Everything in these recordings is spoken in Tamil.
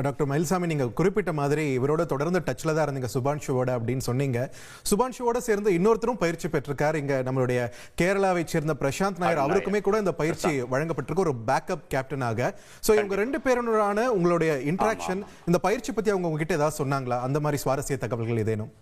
டாக்டர் மயில்சாமி நீங்க குறிப்பிட்ட மாதிரி இவரோட தொடர்ந்து டச்ல தான் இருந்தீங்க சுபான்ஷுவோட அப்படின்னு சொன்னீங்க. சுபான்ஷுவோட சேர்ந்து இன்னொருத்தரும் பயிற்சி பெற்றிருக்காரு. இங்க நம்மளுடைய கேரளாவை சேர்ந்த பிரசாந்த் நாயர் அவருக்குமே கூட இந்த பயிற்சி வழங்கப்பட்டிருக்கு. ஒரு பேக்கப் கேப்டனாக சோ இவங்க ரெண்டு பேருடனான உங்களுடைய இன்டராக்ஷன் இந்த பயிற்சி பத்தி அவங்க உங்ககிட்ட ஏதாவது சொன்னாங்களா? அந்த மாதிரி சுவாரஸ்ய தகவல்கள் ஏதேனும்?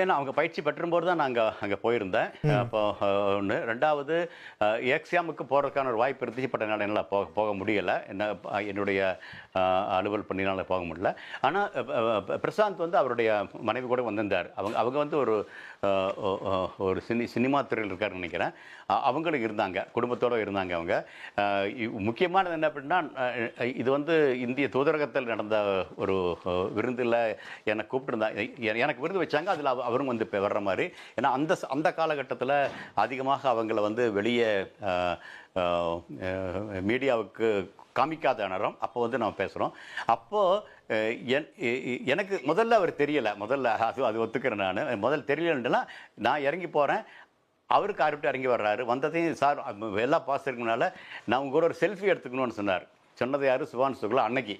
ஏன்னா அவங்க பயிற்சி பெற்றும்போது தான் நாங்கள் அங்கே போயிருந்தேன். அப்போ ஒன்று ரெண்டாவது எக்ஸாமுக்கு போகிறதுக்கான ஒரு வாய்ப்பு இருந்துச்சு பட் என்னால் என்னால் போக போக முடியலை. என்ன என்னுடைய அலுவல் பண்ணினால போக முடியல. ஆனால் பிரசாந்த் வந்து அவருடைய மனைவி கூட வந்திருந்தார். அவங்க அவங்க வந்து ஒரு ஒரு சினி சினிமா துறையில் இருக்காருன்னு நினைக்கிறேன். அவங்களும் இருந்தாங்க. குடும்பத்தோடு இருந்தாங்க அவங்க. முக்கியமானது என்ன அப்படின்னா இது வந்து இந்திய தூதரகத்தில் நடந்த ஒரு விருந்தில் என்னை கூப்பிட்டுருந்தாங்க எனக்கு விருது வச்சாங்க. அதில் அவரும் வந்து இப்போ வர்ற மாதிரி. ஏன்னா அந்த அந்த காலகட்டத்தில் அதிகமாக அவங்கள வந்து வெளியே மீடியாவுக்கு காமிக்காத நேரம் அப்போ வந்து நம்ம பேசுகிறோம். அப்போது எனக்கு முதல்ல அவர் தெரியலை. முதல்ல அது அது ஒத்துக்கிறேன் நான். முதல்ல தெரியலன்ட்டுனா நான் இறங்கி போகிறேன் அவருக்கு விட்டு இறங்கி வர்றாரு. வந்ததையும் சார் எல்லாம் பாஸ் இருக்கனால நான் உங்க கூட ஒரு செல்ஃபி எடுத்துக்கணும்னு சொன்னார். சொன்னது யாரு? சுபான் சுகுலா அன்னைக்கு.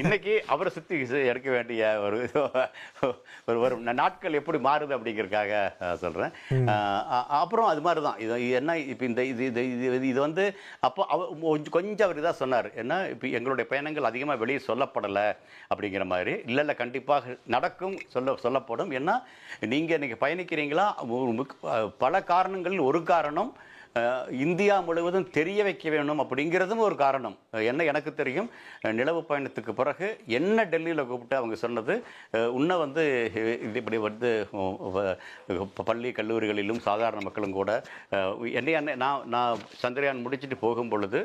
இன்னைக்கு அவரை சுற்றி எடுக்க வேண்டிய ஒரு ஒரு ஒரு நாட்கள் எப்படி மாறுது அப்படிங்கிறதுக்காக சொல்றேன். அப்புறம் அது மாதிரி தான் இது என்ன இப்போ இந்த இது இது இது இது வந்து அப்போ அவ கொஞ்சம் கொஞ்சம் அவர் இதாக சொன்னார். என்ன இப்போ எங்களுடைய பயணங்கள் அதிகமாக வெளியே சொல்லப்படலை அப்படிங்கிற மாதிரி. இல்லை இல்லை கண்டிப்பாக நடக்கும் சொல்ல சொல்லப்படும். ஏன்னா நீங்கள் இன்னைக்கு பயணிக்கிறீங்களா? பல காரணங்களில் ஒரு காரணம் இந்தியா முழுவதும் தெரிய வைக்க வேணும் அப்படிங்கிறதும் ஒரு காரணம். என்ன எனக்கு தெரியும் நிலவு பயணத்துக்கு பிறகு என்ன டெல்லியில் கூப்பிட்டு அவங்க சொன்னது அஹ், உன்னை வந்து இது இப்படி வந்து பள்ளி கல்லூரிகளிலும் சாதாரண மக்களும் கூட என்னைய என்னை நான் நான் சந்திரயான் முடிச்சுட்டு போகும் பொழுது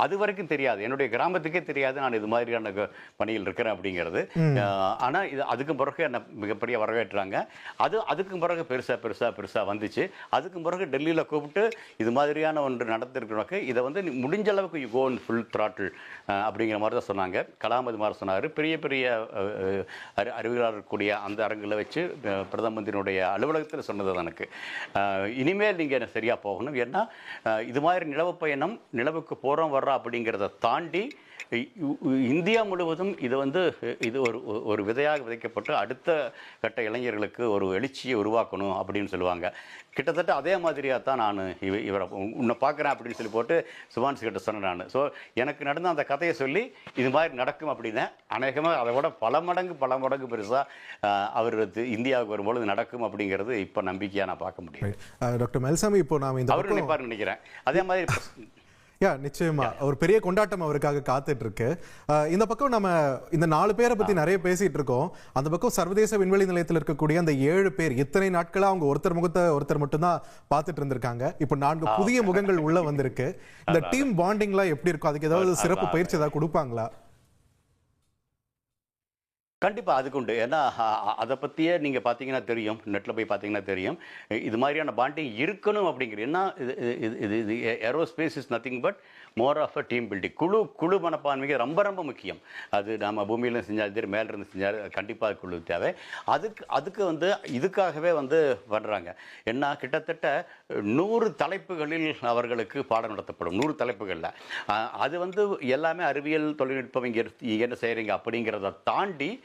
அது வரைக்கும் தெரியாது. என்னுடைய கிராமத்துக்கே தெரியாது. நான் இது மாதிரியான பணியில் இருக்கிறேன் அப்படிங்கிறது. அஹ், ஆனா இது அதுக்கும் பிறகு என்ன மிகப்பெரிய வரவேற்றாங்க. அது அதுக்கும் பிறகு பெருசா பெருசா பெருசா வந்துச்சு. அதுக்கும் பிறகு டெல்லியில கூப்பிட்டு இது மாதிரியான ஒன்று நடந்திருக்கிறவங்க இதை வந்து முடிஞ்ச அளவுக்கு யூ கோன் ஃபுல் த்ராட்டில் அப்படிங்கிற மாதிரி தான் சொன்னாங்க. கலாம் அது மாதிரி சொன்னார். பெரிய பெரிய அறி அறிவியலாளர் இருக்கக்கூடிய அந்த அரங்கில் வச்சு பிரதம மந்திரியினுடைய அலுவலகத்தில் சொன்னது எனக்கு. இனிமேல் நீங்கள் சரியாக போகணும். ஏன்னா இது மாதிரி நிலவு பயணம் நிலவுக்கு போகிறோம் வர்றோம் அப்படிங்கிறத தாண்டி இந்தியா முழுவதும் இது வந்து இது ஒரு ஒரு விதையாக விதைக்கப்பட்டு அடுத்த கட்ட இளைஞர்களுக்கு ஒரு எழுச்சியை உருவாக்கணும் அப்படின்னு சொல்லுவாங்க. கிட்டத்தட்ட அதே மாதிரியாக தான் நான் இவ இவரை உன்னை பார்க்குறேன் அப்படின்னு சொல்லி போட்டு சுபான்ஸ் கிட்ட சொன்னேன் நான். ஸோ எனக்கு நடந்த அந்த கதையை சொல்லி இது மாதிரி நடக்கும் அப்படின்னு அநேகமாக அதை விட பல மடங்கு பல மடங்கு பெருசாக அவர் இந்தியாவுக்கு வரும்பொழுது நடக்கும் அப்படிங்கிறது இப்போ நம்பிக்கையாக நான் பார்க்க முடியும் டாக்டர் மயில்சாமி இப்போ இந்த அவர் நினைப்பாருன்னு நினைக்கிறேன். அதே மாதிரி யா நிச்சயமா. ஒரு பெரிய கொண்டாட்டம் அவருக்காக காத்துட்டு இருக்கு இந்த பக்கம் நம்ம இந்த நாலு பேரை பத்தி நிறைய பேசிட்டு இருக்கோம் அந்த பக்கம் சர்வதேச விண்வெளி நிலையத்தில் இருக்கக்கூடிய அந்த ஏழு பேர் இத்தனை நாட்களா அவங்க ஒருத்தர் முகத்தை ஒருத்தர் மட்டும்தான் பார்த்துட்டு இருந்திருக்காங்க இப்போ நான்கு புதிய முகங்கள் உள்ள வந்திருக்கு. இந்த டீம் பாண்டிங்லாம் எப்படி இருக்கும்? அதுக்கு ஏதாவது சிறப்பு பயிற்சி ஏதாவது கொடுப்பாங்களா? கண்டிப்பாக அதுக்கு உண்டு. ஏன்னா அதை பற்றியே நீங்கள் பார்த்தீங்கன்னா தெரியும். நெட்டில் போய் பார்த்தீங்கன்னா தெரியும். இது மாதிரியான பாண்டிங் இருக்கணும் அப்படிங்கிறது ஏன்னா இது இது இது இது aerospace is nothing but more of a team building குழு குழு மனப்பான்மைக்கு ரொம்ப ரொம்ப முக்கியம். அது நம்ம பூமியில செஞ்சாலும் சரி மேல இருந்து செஞ்சாலும் கண்டிப்பாக குழு தேவை. அதுக்கு அதுக்கு வந்து இதுக்காகவே வந்து பண்ணுறாங்க என்ன கிட்டத்தட்ட நூறு தலைப்புகளில் அவர்களுக்கு பாடம் நடத்தப்படும். நூறு தலைப்புகளில். அது வந்து எல்லாமே அறிவியல் தொழில்நுட்பம் இங்கே இங்கே என்ன செய்கிறீங்க அப்படிங்கிறத தாண்டி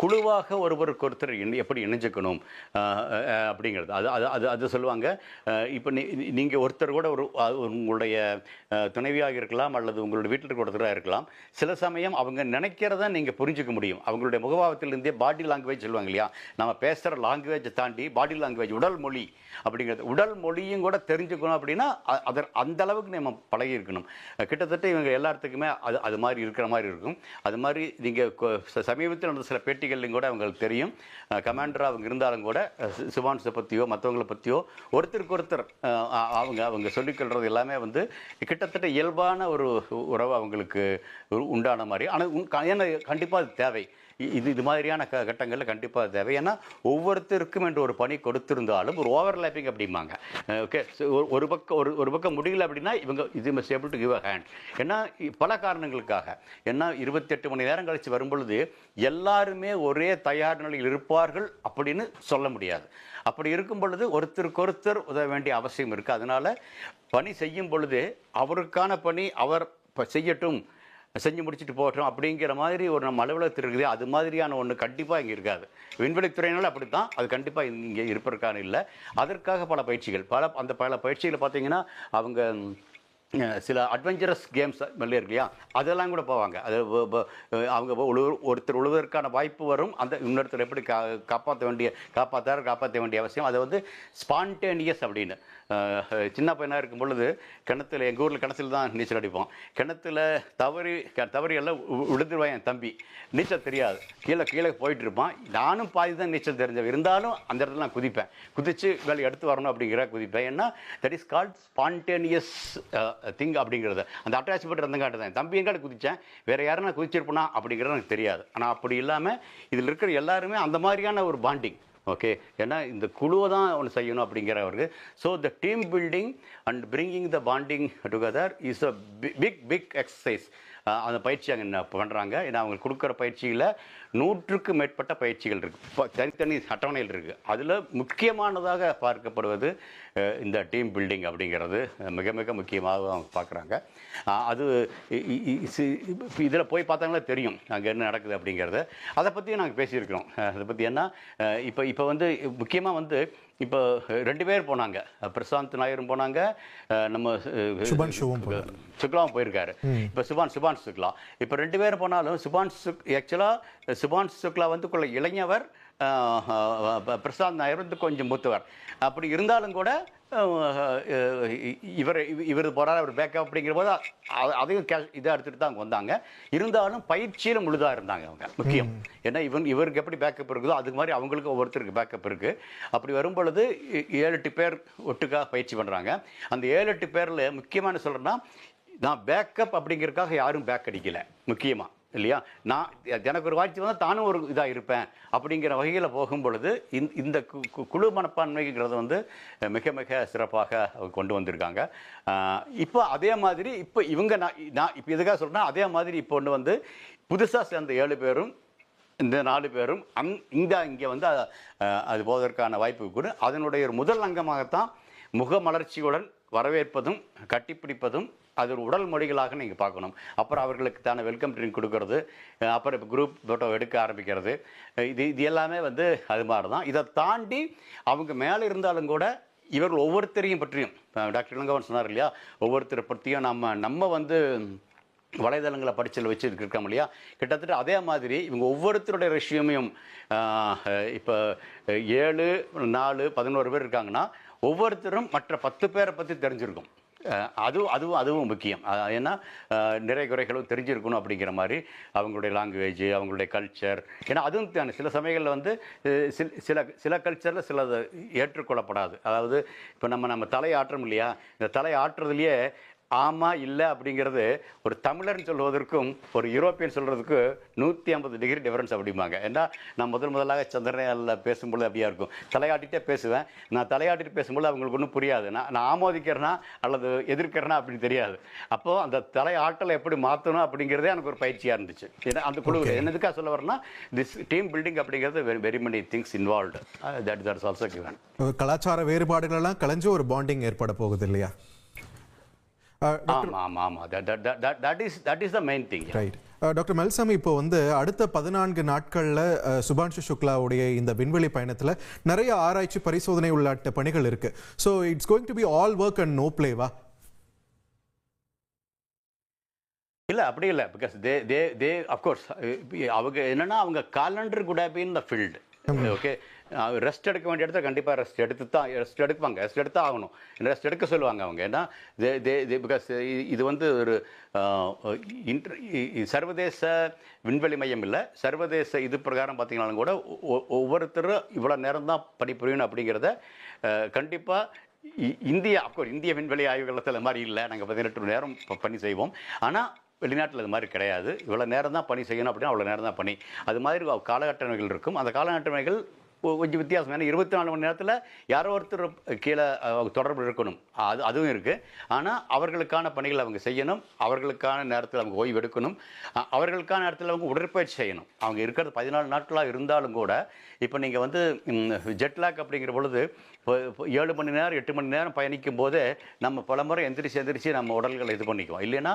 குழுவாக ஒருவருக்கு ஒருத்தர் இணை- எப்படி இணைஞ்சுக்கணும் அப்படிங்கிறது. அது அது அது அது சொல்லுவாங்க. இப்போ நீ நீங்கள் ஒருத்தர் கூட ஒரு உங்களுடைய துணைவியாக இருக்கலாம் அல்லது உங்களுடைய வீட்டில் ஒருத்தராக இருக்கலாம். சில சமயம் அவங்க நினைக்கிறத நீங்கள் புரிஞ்சுக்க முடியும். அவங்களுடைய முகபாவத்திலிருந்தே பாடி லாங்குவேஜ் சொல்லுவாங்க இல்லையா? நம்ம பேசுகிற லாங்குவேஜை தாண்டி பாடி லாங்குவேஜ் உடல் மொழி அப்படிங்கிறது. உடல் மொழியும் கூட தெரிஞ்சுக்கணும் அப்படின்னா அதர் அந்த அளவுக்கு நம்ம பழகி இருக்கணும். கிட்டத்தட்ட இவங்க எல்லாத்துக்குமே அது அது மாதிரி இருக்கிற மாதிரி இருக்கும். அது மாதிரி நீங்கள் சமீபத்தில் நடந்த சில பேட்டிகள்லையும் கூட அவங்களுக்கு தெரியும். கமாண்டராக அவங்க இருந்தாலும் கூட சிவான்ஸை பற்றியோ மற்றவங்களை பற்றியோ ஒருத்தருக்கு ஒருத்தர் அவங்க அவங்க சொல்லிக்கொள்கிறது எல்லாமே வந்து கிட்டத்தட்ட இயல்பான ஒரு உறவு அவங்களுக்கு உண்டான மாதிரி. ஆனால் ஏன்னா கண்டிப்பாக அது தேவை. இது இது மாதிரியான க கட்டங்களில் கண்டிப்பாக தேவை. ஏன்னா ஒவ்வொருத்தருக்கும் என்று ஒரு பணி கொடுத்திருந்தாலும் ஒரு ஓவர்லேப்பிங் அப்படிம்பாங்க. ஓகே ஒரு பக்கம் ஒரு ஒரு பக்கம் முடியல அப்படின்னா இவங்க இது must able to give a hand ஏன்னா பல காரணங்களுக்காக. ஏன்னா இருபத்தெட்டு மணி நேரம் கழித்து வரும்பொழுது எல்லாருமே ஒரே தயார் நிலையில் இருப்பார்கள் அப்படின்னு சொல்ல முடியாது. அப்படி இருக்கும் பொழுது ஒருத்தருக்கு ஒருத்தர் உதவ வேண்டிய அவசியம் இருக்குது அதனால் பணி செய்யும் பொழுது அவருக்கான பணி அவர் செய்யட்டும். செஞ்சு முடிச்சுட்டு போட்டோம் அப்படிங்கிற மாதிரி ஒரு நம்ம அலுவலகத்தில் இருக்குது. அது மாதிரியான ஒன்று கண்டிப்பாக இங்கே இருக்காது. விண்வெளித்துறையினால் அப்படி தான் அது கண்டிப்பாக இங்கே இருப்பதற்கான இல்லை. அதற்காக பல பயிற்சிகள். பல அந்த பல பயிற்சிகளை பார்த்தீங்கன்னா அவங்க சில அட்வென்ச்சரஸ் கேம்ஸ் வெளியே இருக்கு இல்லையா அதெல்லாம் கூட போவாங்க. அது அவங்க உழு ஒருத்தர் உழுவதற்கான வாய்ப்பு வரும். அந்த இன்னொருத்தர் எப்படி கா காப்பாற்ற வேண்டிய காப்பாற்றாரு காப்பாற்ற வேண்டிய அவசியம். அது வந்து ஸ்பான்டேனியஸ் அப்படின்னு. சின்ன பையனாக இருக்கும் பொழுது கிணத்துல எங்கள் ஊரில் கிணத்துல தான் நீச்சல் அடிப்போம். கிணத்துல தவறி க- தவறி எல்லாம் வி- விழுந்துருவான் என் தம்பி. நீச்சல் தெரியாது. கீழே கீழே போயிட்டு இருப்பான் நானும் பாதி தான் நீச்சல் தெரிஞ்சவன். இருந்தாலும் அந்த இடத்துல நான் குதிப்பேன். குதித்து வேலை எடுத்து வரணும் அப்படிங்கிற குதிப்பேன். ஏன்னா that is called spontaneous thing அப்படிங்கிறத. அந்த அட்டாச்மெண்ட் இருந்தங்காட்டு தான். தம்பி எங்காட்டு குதித்தேன் வேறு யாரும் நான் குதிச்சிருப்பேனா? அப்படிங்கிறது எனக்கு தெரியாது. ஆனால் அப்படி இல்லாமல் இதில் இருக்கிற எல்லாருமே அந்த மாதிரியான ஒரு பாண்டிங் ஓகே ஏன்னா இந்த குழுவை தான் ஒன்று செய்யணும் அப்படிங்கிறவருக்கு. So the team building and bringing the bonding together is a big big exercise அந்த பயிற்சி அங்கே பண்ணுறாங்க ஏன்னா அவங்க கொடுக்குற பயிற்சியில் நூற்றுக்கு மேற்பட்ட பயிற்சிகள் இருக்குது தனித்தனி அட்டவணைகள் இருக்குது அதில் முக்கியமானதாக பார்க்கப்படுவது இந்த டீம் பில்டிங் அப்படிங்கிறது. மிக மிக முக்கியமாக அவங்க பார்க்குறாங்க. அது இதில் போய் பார்த்தாங்களே தெரியும் அங்கே என்ன நடக்குது அப்படிங்கிறது. அதை பற்றியும் நாங்கள் பேசியிருக்கிறோம். அதை பற்றி என்ன இப்போ இப்போ வந்து முக்கியமாக வந்து இப்போ ரெண்டு பேர் போனாங்க. பிரசாந்த் நாயரும் போனாங்க. நம்ம. சுக்லாவும் போயிருக்காரு. இப்போ சுபான் சுபான் சுக்லா. இப்போ ரெண்டு பேரும் போனாலும் சுபான் சுக் ஆக்சுவலாக சுபான் சுக்லா வந்து கொள்ள இளைஞவர் பிரசாந்த் நாயர் வந்து கொஞ்சம் மூத்தவர். அப்படி இருந்தாலும் கூட இவர் இவர் போகிறார் அவர் பேக்கப் அப்படிங்கிற போது அதையும் கே இதை எடுத்துகிட்டு தான் அங்கே வந்தாங்க. இருந்தாலும் பயிற்சியில் முழுதாக இருந்தாங்க அவங்க முக்கியம். ஏன்னா இவன் இவருக்கு எப்படி பேக்கப் இருக்குதோ அதுக்கு மாதிரி அவங்களுக்கு ஒவ்வொருத்தருக்கு பேக்கப் இருக்குது அப்படி வரும் பொழுது ஏ- ஏழு எட்டு பேர் ஒட்டுக்காக பயிற்சி பண்ணுறாங்க அந்த ஏழு எட்டு பேரில் முக்கியமான சொல்கிறேன்னா நான் பேக்கப் அப்படிங்கிறதுக்காக யாரும் பேக் அடிக்கல முக்கியமாக இல்லையா? நான் எனக்கு ஒரு வாய்ப்பு வந்தால் தானும் ஒரு இதாக இருப்பேன். அப்படிங்கிற வகையில் போகும் பொழுது இந்த கு- கு- குழு மனப்பான்மைங்கிறது வந்து மிக மிக சிறப்பாக கொண்டு வந்திருக்காங்க. இப்போ அதே மாதிரி இப்போ இவங்க நான் நான் இப்போ எதுக்காக சொல்கிறேன்னா அதே மாதிரி இப்போ ஒன்று வந்து புதுசாக சேர்ந்த ஏழு பேரும் இந்த நாலு பேரும் அங் இந்த இங்கே வந்து அது போவதற்கான வாய்ப்பு கூட அதனுடைய ஒரு முதல் அங்கமாகத்தான் முகமலர்ச்சியுடன் வரவேற்பதும் கட்டிப்பிடிப்பதும் அது ஒரு உடல் மொழிகளாக நீங்கள் பார்க்கணும். அப்புறம் அவர்களுக்கு தானே வெல்கம் ட்ரிங்க் கொடுக்கறது. அப்புறம் இப்போ குரூப் ஃபோட்டோ எடுக்க ஆரம்பிக்கிறது. இது இது எல்லாமே வந்து அது மாதிரி தான் இதை தாண்டி அவங்க மேலே இருந்தாலும் கூட இவர்கள் ஒவ்வொருத்தரையும் பற்றியும் டாக்டர் இளங்கவன் சொன்னார் இல்லையா? ஒவ்வொருத்தரை பற்றியும் நம்ம நம்ம வந்து வலைதளங்களை படிச்சல் வச்சு இருக்கோம் இல்லையா? கிட்டத்தட்ட அதே மாதிரி இவங்க ஒவ்வொருத்தருடைய ரஷ்யமையும் இப்போ ஏழு நாலு பதினோரு பேர் இருக்காங்கன்னா ஒவ்வொருத்தரும் மற்ற பத்து பேரை பற்றி தெரிஞ்சிருக்கும். அதுவும் அதுவும் அதுவும் முக்கியம். ஏன்னா நிறை குறைகளும் தெரிஞ்சிருக்கணும் அப்படிங்கிற மாதிரி அவங்களுடைய லாங்குவேஜ் அவங்களுடைய கல்ச்சர் ஏன்னா அதுவும் தானே சில சமயங்களில் வந்து சில சில சில கல்ச்சரில் சிலது ஏற்றுக்கொள்ளப்படாது. அதாவது இப்போ நம்ம நம்ம தலை ஆட்டுறோம் இல்லையா? இந்த தலை ஆட்டுறதுலையே ஆமா இல்லை அப்படிங்கிறது ஒரு தமிழர்னு சொல்வதற்கும் ஒரு யூரோப்பியன் சொல்கிறதுக்கு நூற்றி ஐம்பது டிகிரி டிஃபரன்ஸ் அப்படிம்பாங்க. ஏன்னா நான் முதல் முதலாக சந்திரனில் பேசும்பொழுது அப்படியா இருக்கும். தலையாட்டிகிட்டே பேசுவேன். நான் தலையாட்டிட்டு பேசும்போது அவங்களுக்கு ஒன்றும் புரியாது. நான் நான் ஆமோதிக்கிறேனா அல்லது எதிர்க்கிறேனா அப்படின்னு தெரியாது. அப்போது அந்த தலை ஆட்டலை எப்படி மாற்றணும் அப்படிங்கிறதே எனக்கு ஒரு பயிற்சியாக இருந்துச்சு. ஏன்னா அந்த குழு என்னதுக்காக சொல்ல வரேன்னா திஸ் டீம் பில்டிங் அப்படிங்கிறது very very many things involved that that's also given கலாச்சார வேறுபாடுகள் எல்லாம் கலைஞ்சு ஒரு பாண்டிங் ஏற்பட போகுது இல்லையா? ஆமாம் ஆமாம் ஆமாம் that is that is the main thing right doctor Melsamy இப்போ வந்து அடுத்த பதினான்கு நாட்களில் சுபான்ஷு சுக்லாவுடைய இந்த விண்வெளி பயணத்தில் நிறைய ஆராய்ச்சி பரிசோதனை உள்ளாட்ட பணிகள் இருக்கு. So it's going to be all work and no பிளேவா இல்லை அப்படி இல்லை. Because they they they of course அவங்க என்னன்னா அவங்க calendar could have been the field okay rest எடுக்க வேண்டிய இடத்துல கண்டிப்பாக ரெஸ்ட் எடுத்து தான் ரெஸ்ட் எடுப்பாங்க. ரெஸ்ட் எடுத்து ஆகணும். ரெஸ்ட் எடுக்க சொல்லுவாங்க அவங்க. ஏன்னா தே தே தே பிகாஸ் இது வந்து ஒரு இன்டர் சர்வதேச விண்வெளி மையம் இல்லை. சர்வதேச இது பிரகாரம் பார்த்தீங்கன்னாலும் கூட ஒ- ஒவ்வொருத்தரும் இவ்வளோ நேரம் தான் பணிபுரியணும் அப்படிங்கிறத கண்டிப்பாக இந்தியா அப்கோர்ஸ் இந்திய விண்வெளி ஆய்வுகளத்தில் மாதிரி இல்லை. நாங்கள் பதினெட்டு மணி நேரம் பணி செய்வோம். ஆனால் வெளிநாட்டில் அது மாதிரி கிடையாது. இவ்வளோ நேரம் தான் பணி செய்யணும் அப்படின்னா அவ்வளோ நேரம் தான் பணி. அது மாதிரி காலகட்டமைகள் இருக்கும். அந்த காலகட்டமைகள் கொஞ்சம் வித்தியாசம். ஏன்னா இருபத்தி நாலு மணி நேரத்தில் யாரோ ஒருத்தர் கீழே தொடர்பு இருக்கணும். அது அதுவும் இருக்குது ஆனால் அவர்களுக்கான பணிகளை அவங்க செய்யணும். அவர்களுக்கான நேரத்தில் அவங்க ஓய்வு எடுக்கணும். அவர்களுக்கான நேரத்தில் அவங்க உடற்பயிற்சி செய்யணும். அவங்க இருக்கிறது பதினாலு நாட்களாக இருந்தாலும் கூட இப்போ நீங்கள் வந்து ஜெட்லாக் அப்படிங்கிற பொழுது இப்போ ஏழு மணி நேரம் எட்டு மணி நேரம் பயணிக்கும் போதே நம்ம பலமுறை எந்திரிச்சு எந்திரிச்சு நம்ம உடல்களை இது பண்ணிக்குவோம். இல்லைன்னா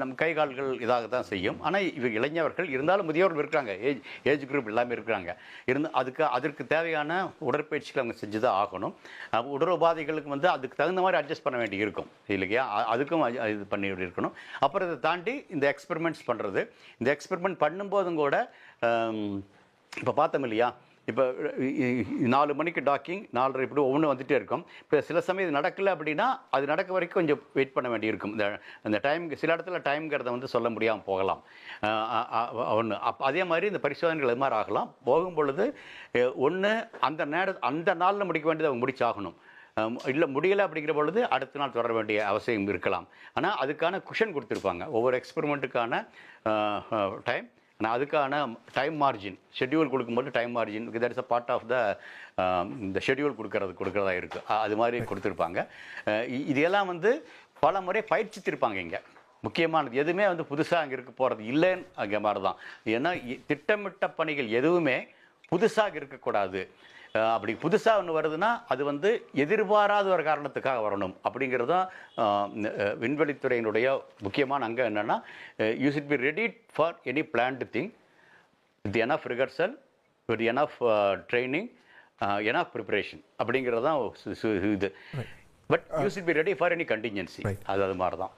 நம் கை கால்கள் இதாக தான் செய்யும். ஆனால் இவ இளைஞர்கள் இருந்தாலும் முதியவர்கள் இருக்காங்க. ஏஜ் ஏஜ் குரூப் எல்லாமே இருக்கிறாங்க இருந்து அதுக்கு அதற்கு தேவையான உடற்பயிற்சிகள் அவங்க செஞ்சு தான் ஆகணும் உடல் உபாதைகளுக்கு வந்து அதுக்கு தகுந்த மாதிரி அட்ஜஸ்ட் பண்ண வேண்டி இருக்கும். இல்லையா? அதுக்கும் இது பண்ணி இருக்கணும். அப்புறம் இதை தாண்டி இந்த எக்ஸ்பெரிமெண்ட்ஸ் பண்ணுறது இந்த எக்ஸ்பெரிமெண்ட் பண்ணும்போதும் கூட இப்போ பார்த்தோம் இல்லையா? இப்போ நாலு மணிக்கு டாக்கிங் நாலரை இப்படி ஒவ்வொன்று வந்துகிட்டே இருக்கும். இப்போ சில சமயம் இது நடக்கல அப்படின்னா அது நடக்க வரைக்கும் கொஞ்சம் வெயிட் பண்ண வேண்டியிருக்கும். இந்த அந்த டைம் சில இடத்துல டைம்ங்கிறத வந்து சொல்ல முடியாமல் போகலாம். ஒன்று அப்போ அதே மாதிரி இந்த பரிசோதனைகள் இது மாதிரி ஆகலாம்? போகும் பொழுது ஒன்று அந்த நேர அந்த நாளில் முடிக்க வேண்டியது அவங்க முடிச்சாகணும். இல்லை முடியலை அப்படிங்கிற பொழுது அடுத்த நாள் தொடர வேண்டிய அவசியம் இருக்கலாம். ஆனால் அதுக்கான குஷன் கொடுத்துருப்பாங்க. ஒவ்வொரு எக்ஸ்பெரிமெண்ட்டுக்கான டைம் ஆனால் அதுக்கான டைம் மார்ஜின் ஷெட்யூல் கொடுக்கும்போது time margin that is a part of the இந்த ஷெட்யூல் கொடுக்கறது கொடுக்கறதா இருக்குது அது மாதிரி கொடுத்துருப்பாங்க. இதெல்லாம் வந்து பல முறை பயிற்சித்திருப்பாங்க இங்கே. முக்கியமானது எதுவுமே வந்து புதுசாக அங்கே இருக்க போகிறது இல்லைன்னு அங்கே மாதிரி தான் ஏன்னா திட்டமிட்ட பணிகள் எதுவுமே புதுசாக இருக்கக்கூடாது. அப்படி புதுசாக ஒன்று வருதுன்னா அது வந்து எதிர்பாராத ஒரு காரணத்துக்காக வரணும். அப்படிங்கிறது தான் விண்வெளித்துறையினுடைய முக்கியமான அங்கம் என்னென்னா you should be ready for any planned thing with enough rehearsal with enough training enough preparation அப்படிங்கிறது தான் இது. But you should be ready for any contingency. அது அது மாதிரி தான்